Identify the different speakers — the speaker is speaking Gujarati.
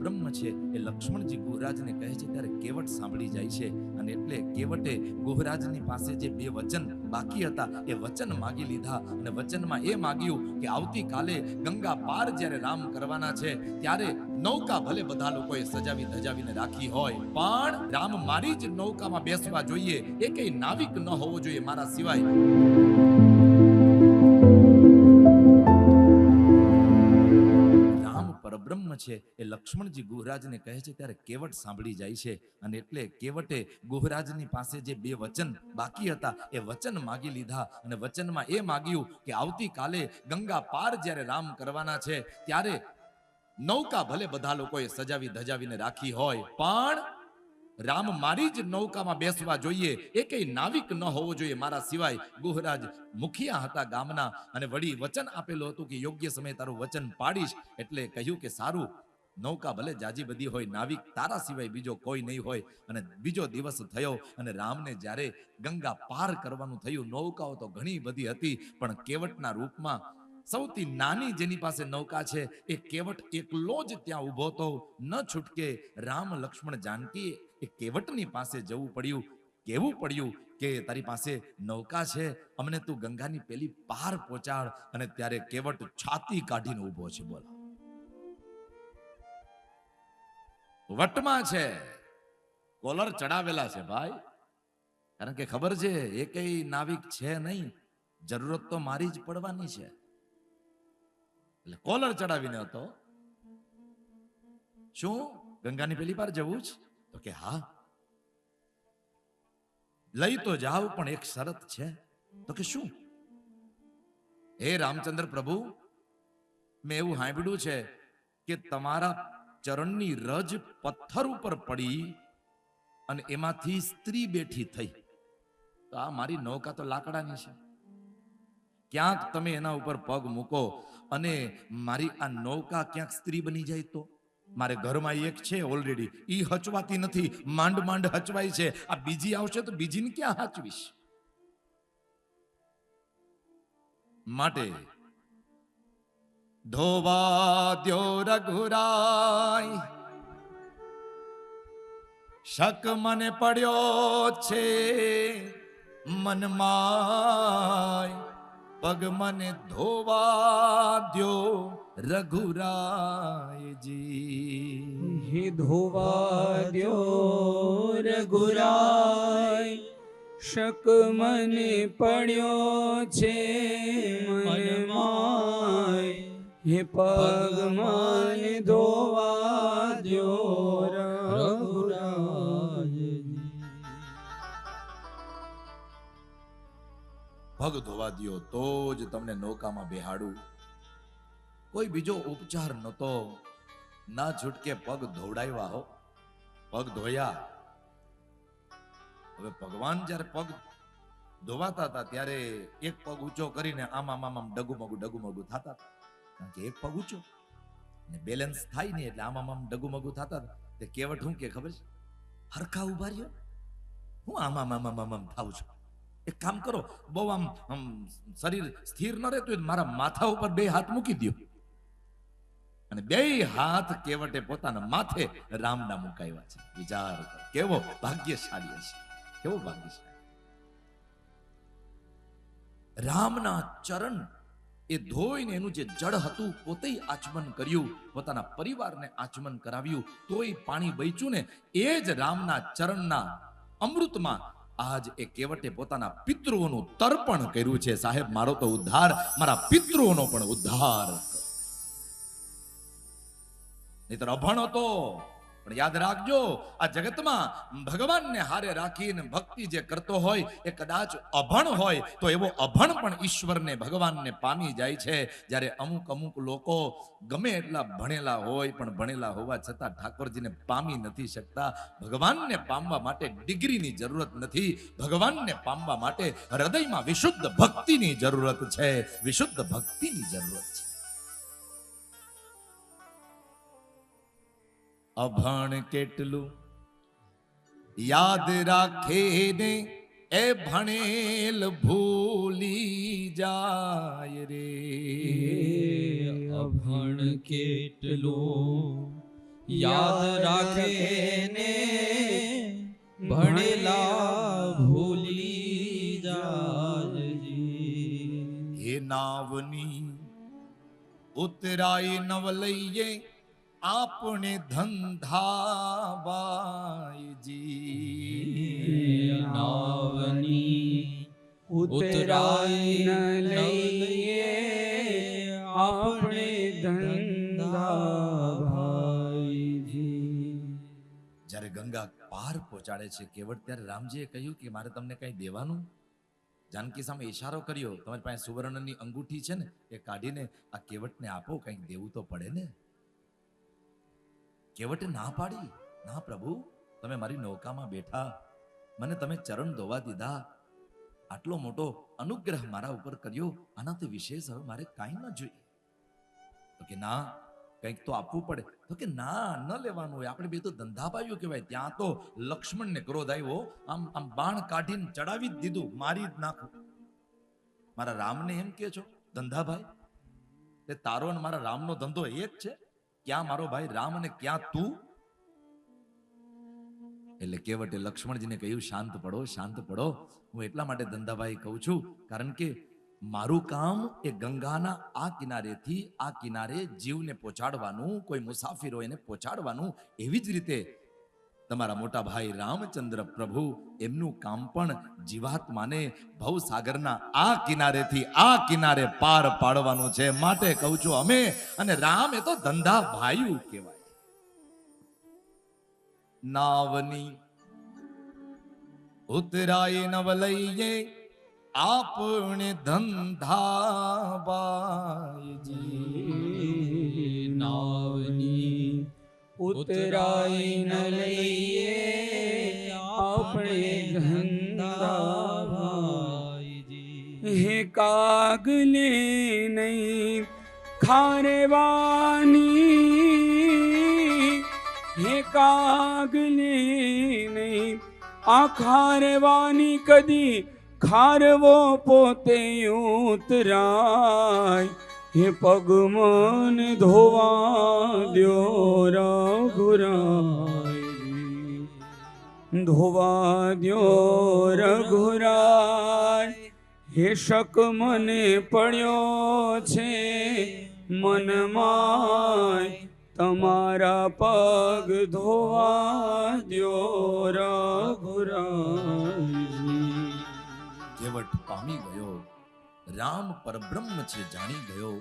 Speaker 1: પરબ્રહ્મ છે એ લક્ષ્મણજી ગુહરાજને કહે છે, ત્યારે કેવટ સાંભળી જાય છે. અને એટલે કેવટે ગુહરાજની પાસે જે બે વચન બાકી હતા, એ વચન માગી લીધા અને વચનમાં એ માગ્યું કે આવતીકાલે ગંગા પાર જ્યારે રામ કરવાના છે, ત્યારે નૌકા ભલે બધા લોકોએ સજાવી ધજાવીને રાખી હોય, પણ રામ મારી જ નૌકામાં બેસવા જોઈએ. એ કઈ નાવિક ન હોવો જોઈએ મારા સિવાય. પરબ્રહ્મ છે એ લક્ષ્મણજી ગુહરાજને કહે છે, ત્યારે કેવટ સાંભળી જાય છે. અને એટલે કેવટે ગુહરાજની પાસે જે બે વચન બાકી હતા, એ વચન માગી લીધા. અને વચનમાં એ માગ્યું કે આવતીકાલે ગંગા પાર જ્યારે રામ કરવાના છે, ત્યારે નૌકા ભલે બધા લોકોએ સજાવી ધજાવીને રાખી હોય, પણ રામ મારી જ નૌકામાં બેસવા જોઈએ. એકેય નાવિક ન હોવો જોઈએ મારા સિવાય. ગુહરાજ મુખિયા હતા ગામના અને વળી વચન આપેલું હતું કે યોગ્ય સમયે તારું વચન પાડીશ. એટલે કહ્યું કે સારું, નૌકા ભલે જાજી બધી હોય, નાવિક તારા સિવાય બીજો કોઈ નહીં હોય. અને બીજો દિવસ થયો અને રામને જ્યારે ગંગા પાર કરવાનું થયું, નૌકાઓ તો ઘણી બધી હતી, પણ કેવટના રૂપમાં સૌથી નાની જેની પાસે નૌકા છે, એ કેવટ એકલો જ ત્યાં ઊભો તો ન છૂટકે રામ લક્ષ્મણ જાનકી એ કેવટની પાસે જવું પડ્યું. કેવું પડ્યું કે તારી પાસે નૌકા છે, અમને તું ગંગાની પેલી પાર પહોંચાડ અને ત્યારે કેવટ છાતી કાઢીને ઊભો છે, બોલો. વટમાં છે. કોલર ચડાવેલા છે, ભાઈ. કારણ કે ખબર છે એ કઈ નાવિક છે નહીં. જરૂરત તો મારી જ પડવાની છે. એટલે કોલર ચડાવીને હતો. શું? ગંગાની પેલી પાર જવું જ? તો કે હા. લઈ તો જાવ, પણ એક શરત છે. તો કે શું? હે રામચંદ્ર પ્રભુ, મેં એવું સાંભળ્યું છે કે તમારા ચરણની રજ પથ્થર ઉપર પડી અને એમાંથી સ્ત્રી બેઠી થઈ. તો આ મારી નૌકા તો લાકડાની છે. ક્યાંક તમે એના ઉપર પગ મૂકો અને મારી આ નૌકા ક્યાંક સ્ત્રી બની જાય તો? મારે ઘરમાં એક છે ઓલરેડી ઈ હચવાતી નથી. માંડ માંડ હચવાય છે. આ બીજી આવશે તો બીજીને ક્યાં હાચવીશ? માટે ધોવા દ્યો રઘુરાય, શક મને પડ્યો છે મનમાં. પગ મને ધોવા દ્યો રઘુરાયજી.
Speaker 2: હે ધોવા દ્યો રઘુરાય. શક મને પડ્યો છે મનમાં હે પગ
Speaker 1: પગ ધોવા દ્યો તો જ તમને નૌકામાં બેહાડું કોઈ બીજો ઉપચાર નતો ના છૂટકે પગ ધોવડાવ્યા હો પગ ધોયા હવે ભગવાન જ્યારે પગ ધોવાતા હતા ત્યારે એક પગ ઊંચો કરીને આમ આમ આમ ડગુમગુ ડગુમગુ થતા કારણ કે એક પગ ઊંચો ને બેલેન્સ થાય નહીં એટલે આમ આમ ડગુમગુ થતા તે કેવટ હું કે ખબર છે હરખા ઊભા રહ્યો હું આમ આમ આમ આમ આમ છું એક કામ કરો, બહુ આમ શરીર સ્થિર ન રહેતું હોય મારા માથા ઉપર બે હાથ મૂકી દો અને બે હાથ કેવટે પોતાના માથે રામના મુકાવ્યા છે. વિચાર કરો, કેવો ભાગ્યશાળી હશે. કેવો ભાગ્યશાળી. રામના ચરણ એ ધોઈને એનું જે જળ હતું પોતે આચમન કર્યું, પોતાના પરિવારને આચમન કરાવ્યું, તોય પાણી બચ્યું ને એ જ રામના ચરણના અમૃતમાં આજ એ કેવટે પોતાના પિતૃઓનું તર્પણ કર્યું છે સાહેબ, મારો તો ઉદ્ધાર, મારા પિતૃઓનો પણ ઉદ્ધાર. નહીતર અભણ હતો પણ યાદ રાખજો, આ જગતમાં ભગવાનને હારે રાખીને ભક્તિ જે કરતો હોય એ કદાચ અભણ હોય, તો એવો અભણ પણ ઈશ્વરને, ભગવાનને પામી જાય છે. જ્યારે અમુક અમુક લોકો ગમે એટલા ભણેલા હોય, પણ ભણેલા હોવા છતાં ઠાકોરજીને પામી નથી શકતા. ભગવાનને પામવા માટે ડિગ્રીની જરૂરત નથી. ભગવાનને પામવા માટે હૃદયમાં વિશુદ્ધ ભક્તિની જરૂરત છે. વિશુદ્ધ ભક્તિની જરૂરત છે. અભણ કેટલું? યાદ રાખે ને એ ભણેલ ભૂલી જાય રે.
Speaker 2: અભણ કેટલું? યાદ રાખે ને ભણેલા ભૂલી જાય
Speaker 1: હે નાવની ઉતરાય નવ લઈએ આપણે ધંધાબાઈજી.
Speaker 2: નાવની ઉતરાય લઈએ આપણે ધંધાભાઈજી
Speaker 1: જ્યારે ગંગા પાર પહોંચાડે છે કેવળ ત્યારે રામજીએ કહ્યું કે મારે તમને કંઈ દેવાનું? જાનકી સામે ઈશારો કર્યો. તમારી પાસે સુવર્ણની અંગૂઠી છે ને એ કાઢીને આ કેવટને આપો કંઈક દેવું તો પડે ને? કેવટે ના પાડી? ના પ્રભુ, તમે મારી નૌકામાં બેઠા. મને તમે ચરણ ધોવા દીધા. આટલો મોટો અનુગ્રહ મારા ઉપર કર્યો. આનાથી વિશેષ હવે મારે કાંઈ ન જોઈએ. તો કે ના, કંઈક તો આપવું પડે. તો કે ના, ન લેવાનું હોય. આપણે બે તો ધંધા પાયો કહેવાય. ત્યાં તો લક્ષ્મણને ક્રોધ આવ્યો. આમ આમ બાણ કાઢીને ચડાવી જ દીધું. મારી જ નાખું. મારા રામને એમ કે છો ધંધાભાઈ તે તારો અને મારા રામનો ધંધો એક છે? ક્યાં મારો ભાઈ રામ અને ક્યાં તું? એટલે કેવટે લક્ષ્મણજીને કહ્યું, શાંત પડો શાંત પડો. હું એટલા માટે ધંધાભાઈ કહું છું, કારણ કે મારું કામ એ ગંગાના આ કિનારેથી આ કિનારે જીવને પહોંચાડવાનું, કોઈ મુસાફિર હોય એને પહોંચાડવાનું એવી જ રીતે તમારા મોટા ભાઈ રામચંદ્ર પ્રભુ એમનું કામ પણ જીવાત્માને ભવસાગરના આ કિનારેથી આ કિનારે પાર પાડવાનું છે. માટે કહું છું અમે, અને રામ એ તો ધંધા ભાઈ કહેવાય. નાવની ઉતરાય નવ લઈએ આપણે ધંધાબાઈજી
Speaker 2: નાવની ઉતરાઈ ન લઈએ આપણે ધંધા ભાઈજી હે કાગલે નહીં ખારેવાની. હે કાગલે નહીં આ ખારવાની કદી ખારવો પોતે ઉતરાય. હે પગ મન ધોવા દ્યો રઘુરાય. ધોવા દ્યો રઘુરાય. હે શક મને પડ્યો છે મનમાય. તમારા પગ ધોવા દ્યો રઘુરાય.
Speaker 1: જેવટ પામી રામ પરબ્રહ્મ છે જાણી ગયો.